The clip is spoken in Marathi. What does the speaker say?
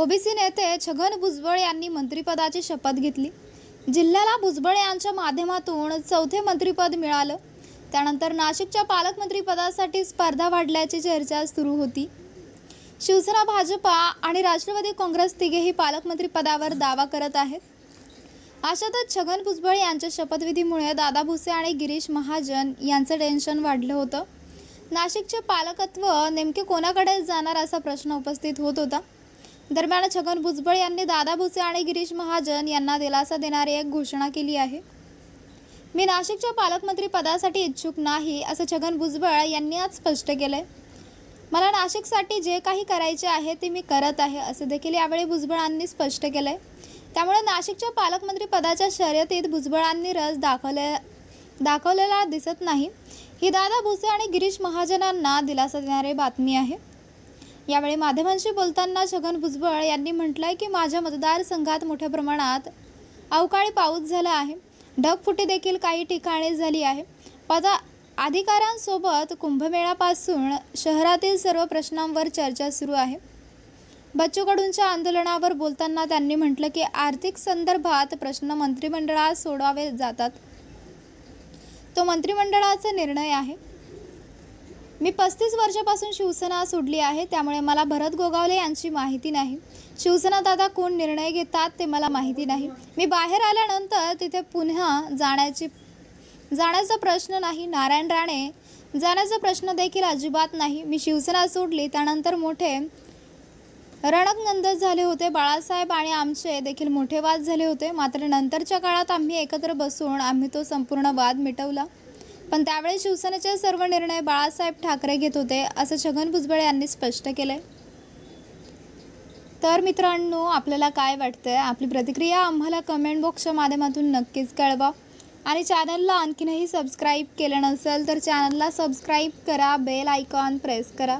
ओबीसी नेते छगन भुजबळ यांनी मंत्रिपदाची शपथ घेतली. जिल्ह्याला भुजबळ यांच्या माध्यमातून चौथे मंत्रिपद मिळालं. त्यानंतर नाशिकच्या पालकमंत्रीपदासाठी स्पर्धा वाढल्याची चर्चा सुरू होती. शिवसेना भाजपा आणि राष्ट्रवादी काँग्रेस तिघेही पालकमंत्रीपदावर दावा करत आहेत. अशातच छगन भुजबळ यांच्या शपथविधीमुळे दादा भुसे आणि गिरीश महाजन यांचं टेन्शन वाढलं होतं. नाशिकचे पालकत्व नेमके कोणाकडे जाणार असा प्रश्न उपस्थित होत होता. दरम्यान छगन भुजबळ यांनी दादा भुसे आणि गिरीश महाजन यांना दिलासा देणारी एक घोषणा केली आहे. मी नाशिकच्या पालकमंत्री पदासाठी इच्छुक नाही असं छगन भुजबळ यांनी आज स्पष्ट केलंय. मला नाशिकसाठी जे काही करायचे आहे ते मी करत आहे असं देखील यावेळी भुजबळांनी स्पष्ट केलंय. त्यामुळे नाशिकच्या पालकमंत्री पदाच्या शर्यतीत भुजबळांनी रस दाखवले दाखवलेला दिसत नाही. ही दादा भुसे आणि गिरीश महाजनांना दिलासा देणारी बातमी आहे. यावेळी माध्यमांशी बोलताना छगन भुजबळ यांनी म्हटलंय की माझ्या मतदारसंघात मोठ्या प्रमाणात अवकाळी पाऊस झाला आहे. ढगफुटी देखील काही ठिकाणी झाली आहे. पदा अधिकाऱ्यांसोबत कुंभमेळापासून शहरातील सर्व प्रश्नांवर चर्चा सुरू आहे. बच्चू कडूंच्या आंदोलनावर बोलताना त्यांनी म्हटलं की आर्थिक संदर्भात प्रश्न मंत्रिमंडळात सोडवावे जातात. तो मंत्रिमंडळाचा निर्णय आहे. मी पस्तीस वर्षापासून शिवसेना सोडली आहे त्यामुळे मला भरत गोगावले यांची माहिती नाही. शिवसेना दादा कोण निर्णय घेतात ते मला माहिती नाही. मी बाहेर आल्यानंतर तिथे पुन्हा जाण्याची जाण्याचा प्रश्न नाही. नारायण राणे जाण्याचा प्रश्न देखील अजिबात नाही. मी शिवसेना सोडली त्यानंतर मोठे रणकनंद झाले होते. बाळासाहेब आणि आमचे देखील मोठे वाद झाले होते. मात्र नंतरच्या काळात आम्ही एकत्र बसून आम्ही तो संपूर्ण वाद मिटवला. पण त्यावेळी शिवसेनेचे सर्व निर्णय बाळासाहेब ठाकरे घेत होते असं छगन भुजबळ यांनी स्पष्ट केलंय. तर मित्रांनो आपल्याला काय वाटतंय? आपली प्रतिक्रिया आम्हाला कमेंट बॉक्सच्या माध्यमातून नक्कीच कळवा. आणि चॅनलला आणखीनही सबस्क्राईब केलं नसेल तर चॅनलला सबस्क्राईब करा बेल आयकॉन प्रेस करा.